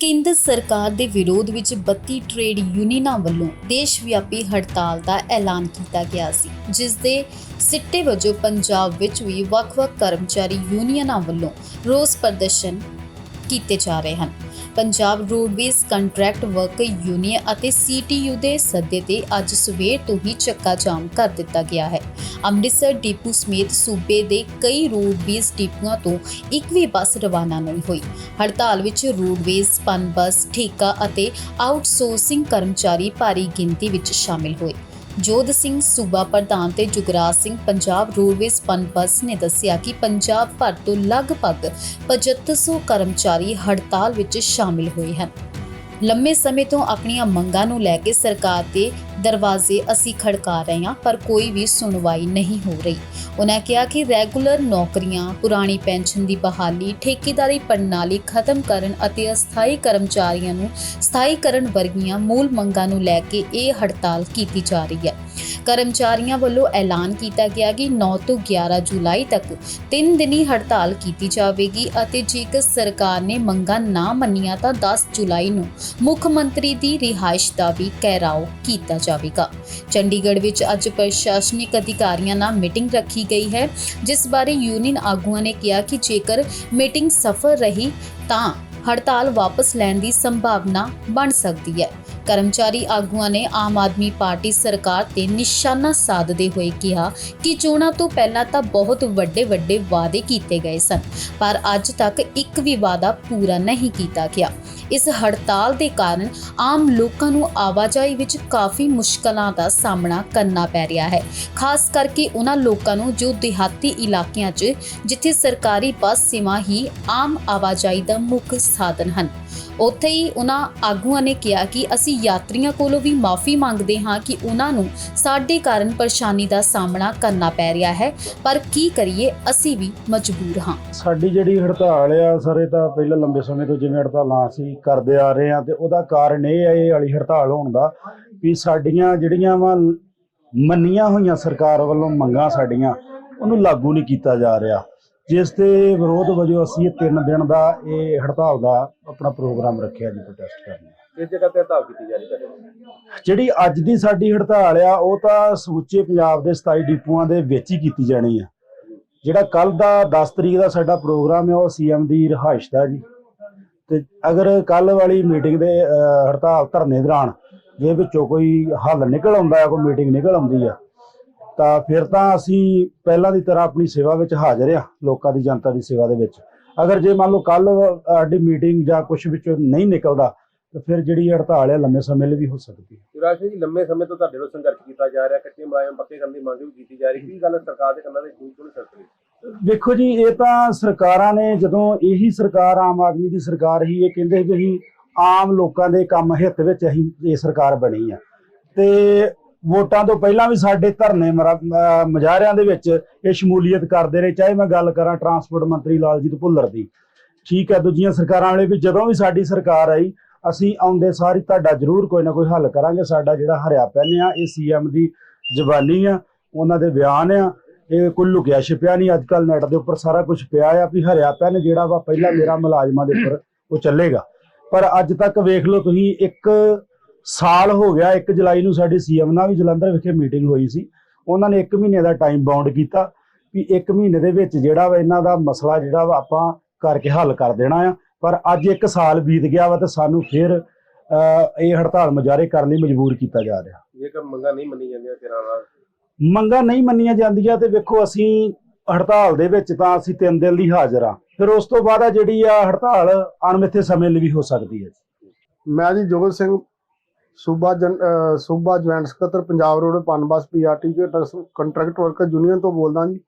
ਕੇਂਦਰ ਸਰਕਾਰ ਦੇ ਵਿਰੋਧ ਵਿੱਚ 32 ਟ੍ਰੇਡ ਯੂਨੀਅਨਾਂ ਵੱਲੋਂ ਦੇਸ਼ ਵਿਆਪੀ ਹੜਤਾਲ ਦਾ ਐਲਾਨ ਕੀਤਾ ਗਿਆ ਸੀ, ਜਿਸ ਦੇ ਸਿੱਟੇ ਵਜੋਂ ਪੰਜਾਬ ਵਿੱਚ ਵੀ ਵੱਖ-ਵੱਖ ਕਰਮਚਾਰੀ ਯੂਨੀਅਨਾਂ ਵੱਲੋਂ ਰੋਸ ਪ੍ਰਦਰਸ਼ਨ ਕੀਤੇ ਜਾ ਰਹੇ ਹਨ। Punjab roadways contract worker union ਅਤੇ ਸੀਟੀਯੂ ਦੇ ਸੱਦੇ ਤੇ ਅੱਜ ਸਵੇਰ ਤੋਂ ਹੀ ਚੱਕਾ ਜਾਮ ਕਰ ਦਿੱਤਾ ਗਿਆ ਹੈ। ਅੰਮ੍ਰਿਤਸਰ ਡਿਪੂ ਸਮੇਤ ਸੂਬੇ ਦੇ ਕਈ ਰੋਡਵੇਜ਼ ਡਿਪੂਆਂ ਤੋਂ ਇੱਕ ਵੀ ਬੱਸ ਰਵਾਨਾ ਨਹੀਂ ਹੋਈ। ਹੜਤਾਲ ਵਿੱਚ ਰੋਡਵੇਜ਼ ਪਨ ਬੱਸ ਠੇਕਾ ਅਤੇ ਆਊਟਸੋਰਸਿੰਗ ਕਰਮਚਾਰੀ ਭਾਰੀ ਗਿਣਤੀ ਵਿੱਚ ਸ਼ਾਮਿਲ ਹੋਏ। ਜੋਧ ਸਿੰਘ ਸੂਬਾ ਪ੍ਰਧਾਨ ਤੇ ਜੁਗਰਾਜ ਸਿੰਘ ਪੰਜਾਬ ਰੋਡਵੇਜ਼ ਪਨ ਬੱਸ ਨੇ ਦੱਸਿਆ ਕਿ ਪੰਜਾਬ ਭਰ ਤੋਂ ਲਗਭਗ 7500 ਕਰਮਚਾਰੀ ਹੜਤਾਲ ਵਿੱਚ ਸ਼ਾਮਿਲ ਹੋਏ ਹਨ। ਲੰਮੇ ਸਮੇਂ ਤੋਂ ਆਪਣੀਆਂ ਮੰਗਾਂ ਨੂੰ ਲੈ ਕੇ ਸਰਕਾਰ ਦੇ ਦਰਵਾਜ਼ੇ ਅਸੀਂ ਖੜਕਾ ਰਹੇ ਹਾਂ, ਪਰ ਕੋਈ ਵੀ ਸੁਣਵਾਈ ਨਹੀਂ ਹੋ ਰਹੀ। ਉਹਨਾਂ ਕਿਹਾ ਕਿ ਰੈਗੂਲਰ ਨੌਕਰੀਆਂ, ਪੁਰਾਣੀ ਪੈਨਸ਼ਨ ਦੀ ਬਹਾਲੀ, ਠੇਕੇਦਾਰੀ ਪ੍ਰਣਾਲੀ ਖਤਮ ਕਰਨ ਅਤੇ ਅਸਥਾਈ ਕਰਮਚਾਰੀਆਂ ਨੂੰ ਸਥਾਈ ਕਰਨ ਵਰਗੀਆਂ ਮੂਲ ਮੰਗਾਂ ਨੂੰ ਲੈ ਕੇ ਇਹ ਹੜਤਾਲ ਕੀਤੀ ਜਾ ਰਹੀ ਹੈ। ਕਰਮਚਾਰੀਆਂ ਵੱਲੋਂ ਐਲਾਨ ਕੀਤਾ ਗਿਆ ਕਿ 9 ਤੋਂ 11 ਜੁਲਾਈ ਤੱਕ ਤਿੰਨ ਦਿਨੀ ਹੜਤਾਲ ਕੀਤੀ ਜਾਵੇਗੀ ਅਤੇ ਜੇਕਰ ਸਰਕਾਰ ਨੇ ਮੰਗਾਂ ਨਾ ਮੰਨੀਆਂ ਤਾਂ 10 ਜੁਲਾਈ ਨੂੰ ਮੁੱਖ ਮੰਤਰੀ ਦੀ ਰਿਹਾਇਸ਼ ਦਾ ਵੀ ਘਿਰਾਓ ਕੀਤਾ ਜਾਵੇਗਾ। ਚੰਡੀਗੜ੍ਹ ਵਿੱਚ ਅੱਜ ਪ੍ਰਸ਼ਾਸਨਿਕ ਅਧਿਕਾਰੀਆਂ ਨਾਲ ਮੀਟਿੰਗ ਰੱਖੀ ਗਈ ਹੈ, ਜਿਸ ਬਾਰੇ ਯੂਨੀਅਨ ਆਗੂਆਂ ਨੇ ਕਿਹਾ ਕਿ ਜੇਕਰ ਮੀਟਿੰਗ ਸਫਲ ਰਹੀ ਤਾਂ ਹੜਤਾਲ ਵਾਪਸ ਲੈਣ ਦੀ ਸੰਭਾਵਨਾ ਬਣ ਸਕਦੀ ਹੈ। ਕਰਮਚਾਰੀ ਆਗੂਆਂ ਨੇ ਆਮ ਆਦਮੀ ਪਾਰਟੀ ਸਰਕਾਰ ਤੇ ਨਿਸ਼ਾਨਾ ਸਾਧਦੇ ਹੋਏ ਕਿਹਾ ਕਿ ਚੋਣਾਂ ਤੋਂ ਪਹਿਲਾਂ ਤਾਂ ਬਹੁਤ ਵੱਡੇ ਵੱਡੇ ਵਾਅਦੇ ਕੀਤੇ ਗਏ ਸਨ, ਪਰ ਅੱਜ ਤੱਕ ਇੱਕ ਵੀ ਵਾਅਦਾ ਪੂਰਾ ਨਹੀਂ ਕੀਤਾ ਗਿਆ। ਇਸ ਹੜਤਾਲ ਦੇ ਕਾਰਨ ਆਮ ਲੋਕਾਂ ਨੂੰ ਆਵਾਜਾਈ ਵਿੱਚ ਕਾਫੀ ਮੁਸ਼ਕਲਾਂ ਦਾ ਸਾਹਮਣਾ ਕਰਨਾ ਪੈ ਰਿਹਾ ਹੈ। ਖਾਸ ਕਰਕੇ ਉਹਨਾਂ ਲੋਕਾਂ ਨੂੰ ਜੋ ਦਿਹਾਤੀ ਇਲਾਕਿਆਂ 'ਚ, ਜਿੱਥੇ ਸਰਕਾਰੀ ਬੱਸ ਸੇਵਾ ਹੀ ਆਮ ਆਵਾਜਾਈ ਦਾ ਮੁੱਖ ਸਾਧਨ ਹਨ। ਉੱਥੇ ਹੀ ਉਹਨਾਂ ਆਗੂਆਂ ਨੇ ਕਿਹਾ ਕਿ ਅਸੀਂ ਯਾਤਰੀਆਂ ਕੋਲੋਂ ਵੀ ਮਾਫੀ ਮੰਗਦੇ ਹਾਂ ਕਿ ਉਹਨਾਂ ਨੂੰ ਸਾਡੇ ਕਾਰਨ ਪਰੇਸ਼ਾਨੀ ਦਾ ਸਾਹਮਣਾ ਕਰਨਾ ਪੈ ਰਿਹਾ ਹੈ। ਪਰ ਕੀ ਕਰੀਏ, ਅਸੀਂ ਵੀ ਮਜਬੂਰ ਹਾਂ। ਸਾਡੀ ਜਿਹੜੀ ਹੜਤਾਲ ਆ, ਸਾਰੇ ਤਾਂ ਪਹਿਲਾਂ ਲੰਬੇ ਸਮੇਂ ਤੋਂ ਜਿਵੇਂ ਹੜਤਾਲਾਂ ਅਸੀਂ ਕਰਦੇ ਆ ਰਹੇ ਆ ਤੇ ਉਹਦਾ ਕਾਰਨ ਇਹ ਹੈ ਇਹ ਵਾਲੀ ਹੜਤਾਲ ਹੋਣ ਦਾ ਵੀ ਸਾਡੀਆਂ ਜਿਹੜੀਆਂ ਵਾ ਮੰਨੀਆਂ ਹੋਈਆਂ ਸਰਕਾਰ ਵੱਲੋਂ ਮੰਗਾਂ ਸਾਡੀਆਂ, ਉਹਨੂੰ ਲਾਗੂ ਨਹੀਂ ਕੀਤਾ ਜਾ ਰਿਹਾ। ਜਿਸ ਦੇ ਵਿਰੋਧ ਵਜੋਂ ਅਸੀਂ ਇਹ ਤਿੰਨ ਦਿਨ ਦਾ ਇਹ ਹੜਤਾਲ ਦਾ ਆਪਣਾ ਪ੍ਰੋਗਰਾਮ ਰੱਖਿਆ ਜੀ ਪ੍ਰੋਟੈਸਟ ਕਰਨ ਦਾ। ਇਸ ਜਗ੍ਹਾ ਤੇ ਹੜਤਾਲ ਕੀਤੀ ਜਾ ਰਹੀ ਹੈ ਜਿਹੜੀ ਅੱਜ ਦੀ ਸਾਡੀ ਹੜਤਾਲ ਆ ਉਹ ਤਾਂ ਸਮੁੱਚੇ ਪੰਜਾਬ ਦੇ 27 ਡਿਪੂਆਂ ਦੇ ਵਿੱਚ ਹੀ ਕੀਤੀ ਜਾਣੀ ਆ। ਜਿਹੜਾ ਕੱਲ ਦਾ 10 ਤਰੀਕ ਦਾ ਸਾਡਾ ਪ੍ਰੋਗਰਾਮ ਹੈ ਉਹ ਸੀਐਮ ਦੀ ਰਿਹਾਇਸ਼ ਦਾ ਜੀ। ਤੇ ਅਗਰ ਕੱਲ ਵਾਲੀ ਮੀਟਿੰਗ ਦੇ ਹੜਤਾਲ ਧਰਨੇ ਦੌਰਾਨ ਜੇ ਵਿੱਚੋਂ ਕੋਈ ਹੱਲ ਨਿਕਲ ਆਉਂਦਾ ਹੈ ਕੋਈ ਮੀਟਿੰਗ ਨਿਕਲ ਆਉਂਦੀ ਆ ਤਾਂ ਫਿਰ ਤਾਂ ਅਸੀਂ ਪਹਿਲਾਂ ਦੀ ਤਰ੍ਹਾਂ ਆਪਣੀ ਸੇਵਾ ਵਿੱਚ ਹਾਜ਼ਰ ਆ ਲੋਕਾਂ ਦੀ ਜਨਤਾ ਦੀ ਸੇਵਾ ਦੇ ਵਿੱਚ। ਅਗਰ ਜੇ ਮੰਨ ਲਓ ਕੱਲ ਸਾਡੀ ਮੀਟਿੰਗ ਜਾਂ ਕੁਝ ਵਿੱਚੋਂ ਨਹੀਂ ਨਿਕਲਦਾ ਤਾਂ ਫਿਰ ਜਿਹੜੀ ਹੜਤਾਲ ਹੈ ਲੰਮੇ ਸਮੇਂ ਲਈ ਵੀ ਹੋ ਸਕਦੀ ਹੈ। ਯੁਵਰਾਜ ਸਿੰਘ ਜੀ ਲੰਮੇ ਸਮੇਂ ਤੋਂ ਤੁਹਾਡੇ ਵੱਲੋਂ ਸੰਘਰਸ਼ ਕੀਤਾ ਜਾ ਰਿਹਾ ਕੱਚੇ ਮੁਲਾਜ਼ਮ ਪੱਕੇ ਕਰਨ ਦੀ ਮੰਗ ਵੀ ਕੀਤੀ ਜਾ ਰਹੀ। ਕੀ ਗੱਲ ਸਰਕਾਰ ਦੇ ਕੰਨਾਂ ਦੇ ਚੂੰ ਚੂੰ ਸਰਕਰੀ ਵੇਖੋ ਜੀ ਇਹ ਤਾਂ ਸਰਕਾਰਾਂ ਨੇ ਜਦੋਂ ਇਹੀ ਸਰਕਾਰ ਆਮ ਆਦਮੀ ਦੀ ਸਰਕਾਰ ਹੀ ਇਹ ਕਹਿੰਦੇ ਅਸੀਂ ਆਮ ਲੋਕਾਂ ਦੇ ਕੰਮ ਹਿੱਤ ਵਿੱਚ ਅਸੀਂ ਇਹ ਸਰਕਾਰ ਬਣੀ ਆ। ਤੇ ਵੋਟਾਂ ਤੋਂ ਪਹਿਲਾਂ ਵੀ ਸਾਡੇ ਧਰਨੇ ਮਰਾ- ਮੁਜ਼ਾਹਰਿਆਂ ਦੇ ਵਿੱਚ ਇਹ ਸ਼ਮੂਲੀਅਤ ਕਰਦੇ ਰਹੇ, ਚਾਹੇ ਮੈਂ ਗੱਲ ਕਰਾਂ ਟਰਾਂਸਪੋਰਟ ਮੰਤਰੀ ਲਾਲਜੀਤ ਭੁੱਲਰ ਦੀ। ਠੀਕ ਹੈ, ਦੂਜੀਆਂ ਸਰਕਾਰਾਂ ਵਾਲੇ ਵੀ ਜਦੋਂ ਵੀ ਸਾਡੀ ਸਰਕਾਰ ਆਈ, ਅਸੀਂ ਆਉਂਦੇ ਸਾਰੀ ਤੁਹਾਡਾ ਜ਼ਰੂਰ ਕੋਈ ਨਾ ਕੋਈ ਹੱਲ ਕਰਾਂਗੇ। ਸਾਡਾ ਜਿਹੜਾ ਹਰਿਆ ਪੈਨ ਆ, ਇਹ ਸੀਐਮ ਦੀ ਜ਼ਬਾਨੀ ਆ, ਉਹਨਾਂ ਦੇ ਬਿਆਨ ਆ, ਇਹ ਕੋਈ ਲੁਕਿਆ ਛਿਪਿਆ ਨਹੀਂ। ਅੱਜ ਕੱਲ ਨੈਟ ਦੇ ਉੱਪਰ ਸਾਰਾ ਕੁਝ ਪਿਆ ਆ ਵੀ ਹਰਿਆ ਪੈਨ ਜਿਹੜਾ ਵਾ ਪਹਿਲਾਂ ਮੇਰਾ ਮੁਲਾਜ਼ਮਾਂ ਦੇ ਉੱਪਰ ਉਹ ਚੱਲੇਗਾ। ਪਰ ਅੱਜ ਤੱਕ ਵੇਖ ਲਓ ਤੁਸੀਂ, ਇੱਕ ਸਾਲ ਹੋ ਗਿਆ 1 ਜੁਲਾਈ ਨੂੰ ਸਾਡੀ ਸੀਐਮ ਨਾਲ ਵੀ ਜਲੰਧਰ ਵਿਖੇ ਮੀਟਿੰਗ ਹੋਈ ਸੀ। ਉਹਨਾਂ ਨੇ 1 ਮਹੀਨੇ ਦਾ ਟਾਈਮ ਬਾਉਂਡ ਕੀਤਾ ਵੀ 1 ਮਹੀਨੇ ਦੇ ਵਿੱਚ ਜਿਹੜਾ ਵਾ ਇਹਨਾਂ ਦਾ ਮਸਲਾ ਜਿਹੜਾ ਵਾ ਆਪਾਂ ਕਰਕੇ ਹੱਲ ਕਰ ਦੇਣਾ ਆ। ਪਰ ਅੱਜ 1 ਸਾਲ ਬੀਤ ਗਿਆ ਵਾ ਤੇ ਸਾਨੂੰ ਫਿਰ ਇਹ ਹੜਤਾਲ ਮੁਜ਼ਾਹਰੇ ਕਰਨ ਲਈ ਮਜਬੂਰ ਕੀਤਾ ਜਾ ਰਿਹਾ। ਜੇਕਰ ਮੰਗਾਂ ਨਹੀਂ ਮੰਨੀ ਜਾਂਦੀਆਂ ਫਿਰ ਨਾਲ ਮੰਗਾਂ ਨਹੀਂ ਮੰਨੀਆਂ ਜਾਂਦੀਆਂ ਤੇ ਵੇਖੋ ਅਸੀਂ ਹੜਤਾਲ ਦੇ ਵਿੱਚ ਤਾਂ ਅਸੀਂ ਤਿੰਨ ਦਿਨ ਲਈ ਹਾਜ਼ਰ ਆ ਫਿਰ ਉਸ ਤੋਂ ਬਾਅਦ ਆ ਜਿਹੜੀ ਆ ਹੜਤਾਲ ਅਣਮਿੱਥੇ ਸਮੇਂ ਲਈ ਵੀ ਹੋ ਸਕਦੀ ਹੈ। ਮੈਂ ਜੀ ਜੋਗਤ ਸਿੰਘ ਸੂਬਾ ਜਨ ਸੂਬਾ ਜੁਆਇੰਟ ਸਕੱਤਰ, ਪੰਜਾਬ ਰੋਡ, ਪਨਬਸ ਪੀਆਰਟੀ ਦੇ ਕੰਟਰੈਕਟ ਵਰਕਰ ਯੂਨੀਅਨ ਤੋਂ ਬੋਲਦਾ ਜੀ।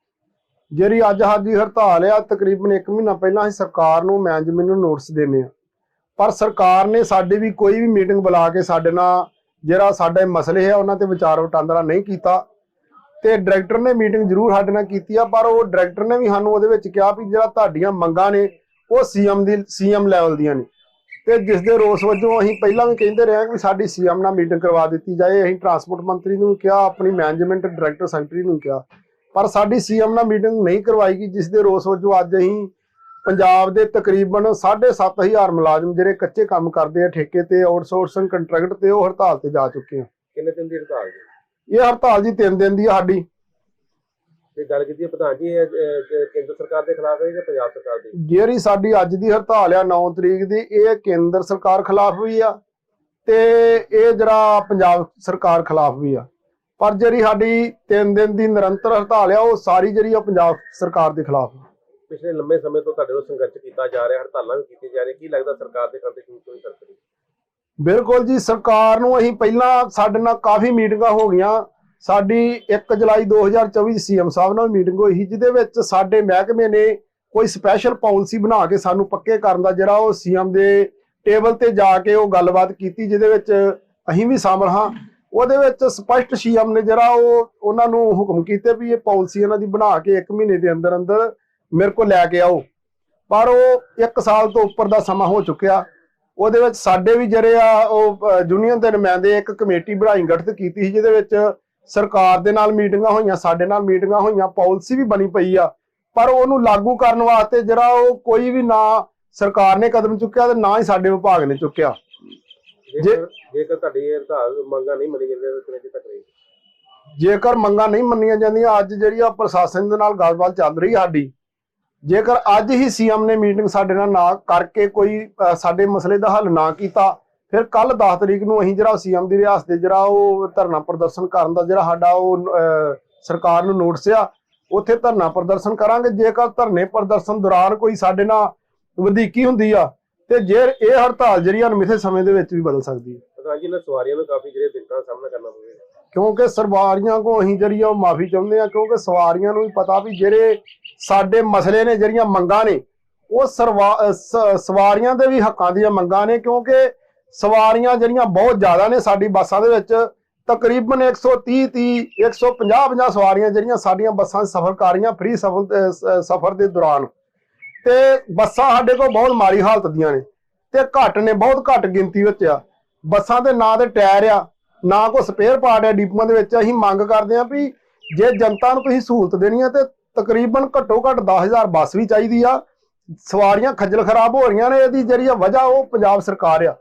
ਜਿਹੜੀ ਅੱਜ ਸਾਡੀ ਹੜਤਾਲ ਆ, ਤਕਰੀਬਨ 1 ਮਹੀਨਾ ਪਹਿਲਾਂ ਅਸੀਂ ਸਰਕਾਰ ਨੂੰ ਮੈਨੇਜਮੈਂਟ ਨੂੰ ਨੋਟਿਸ ਦੇਣੇ ਆ ਪਰ ਸਰਕਾਰ ਨੇ ਸਾਡੀ ਵੀ ਕੋਈ ਵੀ ਮੀਟਿੰਗ ਬੁਲਾ ਕੇ ਸਾਡੇ ਨਾਲ ਜਿਹੜਾ ਸਾਡੇ ਮਸਲੇ ਆ, ਉਹਨਾਂ ਤੇ ਵਿਚਾਰ ਵਟਾਂਦਰਾ ਨਹੀਂ ਕੀਤਾ। ਤੇ ਡਾਇਰੈਕਟਰ ਨੇ ਮੀਟਿੰਗ ਜ਼ਰੂਰ ਸਾਡੇ ਨਾਲ ਕੀਤੀ ਆ, ਪਰ ਉਹ ਡਾਇਰੈਕਟਰ ਨੇ ਵੀ ਸਾਨੂੰ ਉਹਦੇ ਵਿੱਚ ਕਿਹਾ ਵੀ ਜਿਹੜਾ ਤੁਹਾਡੀਆਂ ਮੰਗਾਂ ਨੇ, ਉਹ ਸੀਐਮ ਦੀ ਸੀਐਮ ਲੈਵਲ ਦੀਆਂ ਨੇ। ਤੇ ਜਿਸ ਦੇ ਰੋਸ ਵਜੋਂ ਅਸੀਂ ਪਹਿਲਾਂ ਵੀ ਕਹਿੰਦੇ ਰਹੇ ਕਿ ਸਾਡੀ ਸੀਐਮ ਨਾਲ ਮੀਟਿੰਗ ਕਰਵਾ ਦਿੱਤੀ ਜਾਏ। ਅਸੀਂ ਟਰਾਂਸਪੋਰਟ ਮੰਤਰੀ ਨੂੰ ਕਿਹਾ ਆਪਣੀ ਮੈਨੇਜਮੈਂਟ ਡਾਇਰੈਕਟਰ ਸੈਕਟਰੀ ਨੂੰ ਕਿਹਾ। ਪਰ ਸਾਡੀ ਸੀਐਮ ਨਾਲ ਮੀਟਿੰਗ ਨਹੀਂ ਕਰਵਾਈ ਗਈ ਜਿਸ ਦੇ ਰੋਸ ਵਜੋਂ ਅੱਜ ਅਸੀਂ ਪੰਜਾਬ ਦੇ ਤਕਰੀਬਨ 7500 ਮੁਲਾਜ਼ਮ ਜਿਹੜੇ ਕੱਚੇ ਕੰਮ ਕਰਦੇ ਆ ਠੇਕੇ ਤੇ ਆਊਟਸੋਰਸਿੰਗ ਕੰਟਰੈਕਟ ਤੇ ਉਹ ਹੜਤਾਲ ਤੇ ਜਾ ਚੁੱਕੇ ਆ। ਕਿੰਨੇ ਦਿਨ ਦੀ ਹੜਤਾਲ ਜੀ? ਇਹ ਹੜਤਾਲ ਜੀ 3 ਦਿਨ ਦੀ ਆ ਸਾਡੀ। ਤੇ ਗੱਲ ਕੀਤੀ ਹੈ ਪ੍ਰਧਾਨ ਜੀ ਇਹ, ਅਹ, ਕੇਂਦਰ ਸਰਕਾਰ ਦੇ ਖਿਲਾਫ ਹੈ ਜਾਂ ਪੰਜਾਬ ਸਰਕਾਰ ਦੀ? ਜਿਹੜੀ ਸਾਡੀ ਅੱਜ ਦੀ ਹੜਤਾਲ ਆ 9 ਤਰੀਕ ਦੀ ਇਹ ਕੇਂਦਰ ਸਰਕਾਰ ਖਿਲਾਫ ਵੀ ਆ ਤੇ ਇਹ ਜਿਹੜਾ ਪੰਜਾਬ ਸਰਕਾਰ ਖਿਲਾਫ ਵੀ ਆ। ਪਰ ਜਿਹੜੀ ਸਾਡੀ 3 ਦਿਨ ਦੀ ਨਿਰੰਤਰ ਹੜਤਾਲ ਆ ਉਹ ਸਾਰੀ ਜਿਹੜੀ ਆ ਪੰਜਾਬ ਸਰਕਾਰ ਦੇ ਖਿਲਾਫ ਆ। ਪਿਛਲੇ ਲੰਮੇ ਸਮੇਂ ਤੋਂ ਤੁਹਾਡੇ ਵੱਲੋਂ ਸੰਘਰਸ਼ ਕੀਤਾ ਜਾ ਰਿਹਾ ਹੜਤਾਲਾਂ ਵੀ ਕੀਤੀਆਂ ਜਾ ਰਹੀਆਂ ਕੀ ਲੱਗਦਾ ਸਰਕਾਰ ਦੇ ਤੇ ਕਿਉਂ ਕੋਈ ਸਰਕਰੀ ਬਿਲਕੁਲ ਜੀ ਸਰਕਾਰ ਨੂੰ ਅਸੀਂ ਪਹਿਲਾਂ ਸਾਡੇ ਨਾਲ ਕਾਫੀ ਮੀਟਿੰਗਾਂ ਹੋ ਗਈਆਂ ਸਾਡੀ 1 ਜੁਲਾਈ 2024 ਸੀਐਮ ਸਾਹਿਬ ਨਾਲ ਮੀਟਿੰਗ ਹੋਈ ਸੀ, ਜਿਹਦੇ ਵਿੱਚ ਸਾਡੇ ਮਹਿਕਮੇ ਨੇ ਕੋਈ ਸਪੈਸ਼ਲ ਪਾਲਿਸੀ ਬਣਾ ਕੇ ਸਾਨੂੰ ਪੱਕੇ ਕਰਨ ਦਾ ਜਿਹੜਾ ਉਹ ਸੀਐਮ ਦੇ ਟੇਬਲ ਤੇ ਜਾ ਕੇ ਉਹ ਗੱਲਬਾਤ ਕੀਤੀ, ਜਿਹਦੇ ਵਿੱਚ ਅਸੀਂ ਵੀ ਸ਼ਾਮਲ ਹਾਂ। ਉਹਦੇ ਵਿੱਚ ਸਪਸ਼ਟ ਸੀਐਮ ਨੇ ਜਿਹੜਾ ਉਹ, ਉਹਨਾਂ ਨੂੰ ਹੁਕਮ ਕੀਤੇ ਵੀ ਇਹ ਪਾਲਿਸੀ ਇਹਨਾਂ ਦੀ ਬਣਾ ਕੇ 1 ਮਹੀਨੇ ਦੇ ਅੰਦਰ ਅੰਦਰ ਮੇਰੇ ਕੋਲ ਲੈ ਕੇ ਆਓ। ਪਰ ਉਹ 1 ਸਾਲ ਤੋਂ ਉੱਪਰ ਦਾ ਸਮਾਂ ਹੋ ਚੁੱਕਿਆ। ਉਹਦੇ ਵਿੱਚ ਸਾਡੇ ਵੀ ਜਿਹੜੇ ਆ, ਉਹ ਯੂਨੀਅਨ ਦੇ ਨੁਮਾਇੰਦੇ ਇੱਕ ਕਮੇਟੀ ਬਣਾਈ, ਗਠਿਤ ਕੀਤੀ ਸੀ, ਜਿਹਦੇ ਵਿੱਚ ਸਰਕਾਰ ਦੇ ਨਾਲ ਮੀਟਿੰਗਾਂ ਹੋਈਆਂ ਸਾਡੇ ਨਾਲ ਮੀਟਿੰਗਾਂ ਹੋਈਆਂ ਪਾਲਿਸੀ ਵੀ ਬਣੀ ਪਈ ਆ। ਪਰ ਉਹਨੂੰ ਲਾਗੂ ਕਰਨ ਵਾਸਤੇ ਜਿਹੜਾ ਉਹ ਕੋਈ ਵੀ ਨਾ ਸਰਕਾਰ ਨੇ ਕਦਮ ਚੁੱਕਿਆ ਤੇ ਨਾ ਹੀ ਸਾਡੇ ਵਿਭਾਗ ਨੇ ਚੁੱਕਿਆ। ਜੇਕਰ ਜੇਕਰ ਤੁਹਾਡੀ ਇਹ ਹੜਤਾਲ ਮੰਗਾਂ ਨਹੀਂ ਮੰਨੀ ਜਾਂਦੀਆਂ ਤਾਂ ਕਿੰਨੇ ਚਿਰ ਤੱਕ ਰਹੇਗੀ? ਜੇਕਰ ਮੰਗਾਂ ਨਹੀਂ ਮੰਨੀਆਂ ਜਾਂਦੀਆਂ ਅੱਜ ਜਿਹੜੀ ਆ ਪ੍ਰਸ਼ਾਸਨ ਦੇ ਨਾਲ ਗੱਲਬਾਤ ਚੱਲ ਰਹੀ ਸਾਡੀ ਜੇਕਰ ਅੱਜ ਹੀ ਸੀਐਮ ਨੇ ਮੀਟਿੰਗ ਸਾਡੇ ਨਾਲ ਨਾ ਕਰਕੇ ਕੋਈ ਸਾਡੇ ਮਸਲੇ ਦਾ ਹੱਲ ਨਾ ਕੀਤਾ ਫਿਰ ਕੱਲ 10 ਤਰੀਕ ਨੂੰ ਅਸੀਂ ਜਿਹੜਾ ਸੀਐਮ ਦੀ ਰਿਆਸਤ ਤੇ ਜਿਹੜਾ ਉਹ ਧਰਨਾ ਪ੍ਰਦਰਸ਼ਨ ਕਰਨ ਦਾ ਜਿਹੜਾ ਸਾਡਾ ਉਹ ਸਰਕਾਰ ਨੂੰ ਨੋਟਿਸ ਆ ਉੱਥੇ ਧਰਨਾ ਪ੍ਰਦਰਸ਼ਨ ਕਰਾਂਗੇ। ਜੇਕਰ ਧਰਨੇ ਪ੍ਰਦਰਸ਼ਨ ਦੌਰਾਨ ਕੋਈ ਸਾਡੇ ਨਾਲ ਵਧੀਕੀ ਹੁੰਦੀ ਆ ਤੇ ਜੇ ਇਹ ਹੜਤਾਲ ਜਿਹੜੀ ਅਣਮਿੱਥੇ ਸਮੇਂ ਦੇ ਵਿੱਚ ਵੀ ਬਦਲ ਸਕਦੀ ਹੈ ਸਵਾਰੀਆਂ ਨੂੰ ਕਾਫੀ ਜਿਹੜੇ ਦਿੱਕਤਾਂ ਸਾਹਮਣਾ ਕਰਨਾ ਪਵੇਗਾ ਕਿਉਂਕਿ ਸਵਾਰੀਆਂ ਕੋ ਅਸੀਂ ਜਿਹੜੀ ਆ ਉਹ ਮਾਫੀ ਚਾਹੁੰਦੇ ਆ ਕਿਉਂਕਿ ਸਵਾਰੀਆਂ ਨੂੰ ਵੀ ਪਤਾ ਵੀ ਜਿਹੜੇ ਸਾਡੇ ਮਸਲੇ ਨੇ ਜਿਹੜੀਆਂ ਮੰਗਾਂ ਨੇ ਉਹ ਸਵਾਰੀਆਂ ਦੇ ਵੀ ਹੱਕਾਂ ਦੀਆਂ ਮੰਗਾਂ ਨੇ ਕਿਉਂਕਿ ਸਵਾਰੀਆਂ ਜਿਹੜੀਆਂ ਬਹੁਤ ਜ਼ਿਆਦਾ ਨੇ ਸਾਡੀ ਬੱਸਾਂ ਦੇ ਵਿੱਚ, ਤਕਰੀਬਨ 130 30 150 50 ਸਵਾਰੀਆਂ ਜਿਹੜੀਆਂ ਸਾਡੀਆਂ ਬੱਸਾਂ ਸਫ਼ਰ ਕਰ ਰਹੀਆਂ ਫ੍ਰੀ ਸਫ਼ਰ ਦੇ ਦੌਰਾਨ। ਤੇ ਬੱਸਾਂ ਸਾਡੇ ਕੋਲ ਬਹੁਤ ਮਾੜੀ ਹਾਲਤ ਦੀਆਂ ਨੇ ਤੇ ਘੱਟ ਨੇ, ਬਹੁਤ ਘੱਟ ਗਿਣਤੀ ਵਿੱਚ ਆ। ਬੱਸਾਂ ਦੇ ਨਾਂ ਤੇ ਟਾਇਰ ਆ, ਨਾ ਕੋ ਸਪੇਅਰ ਪਾਰਟ ਆ ਡਿਪੂਆਂ ਦੇ ਵਿੱਚ। ਅਸੀਂ ਮੰਗ ਕਰਦੇ ਹਾਂ ਵੀ ਜੇ ਜਨਤਾ ਨੂੰ ਤੁਸੀਂ ਸਹੂਲਤ ਦੇਣੀ ਹੈ ਤੇ ਤਕਰੀਬਨ ਘੱਟੋ ਘੱਟ 10000 ਬੱਸ ਵੀ ਚਾਹੀਦੀ ਆ। ਸਵਾਰੀਆਂ ਖੱਜਲ ਖਰਾਬ ਹੋ ਰਹੀਆਂ ਨੇ, ਇਹਦੀ ਜਿਹੜੀ ਆ ਵਜ੍ਹਾ ਉਹ ਪੰਜਾਬ ਸਰਕਾਰ ਆ।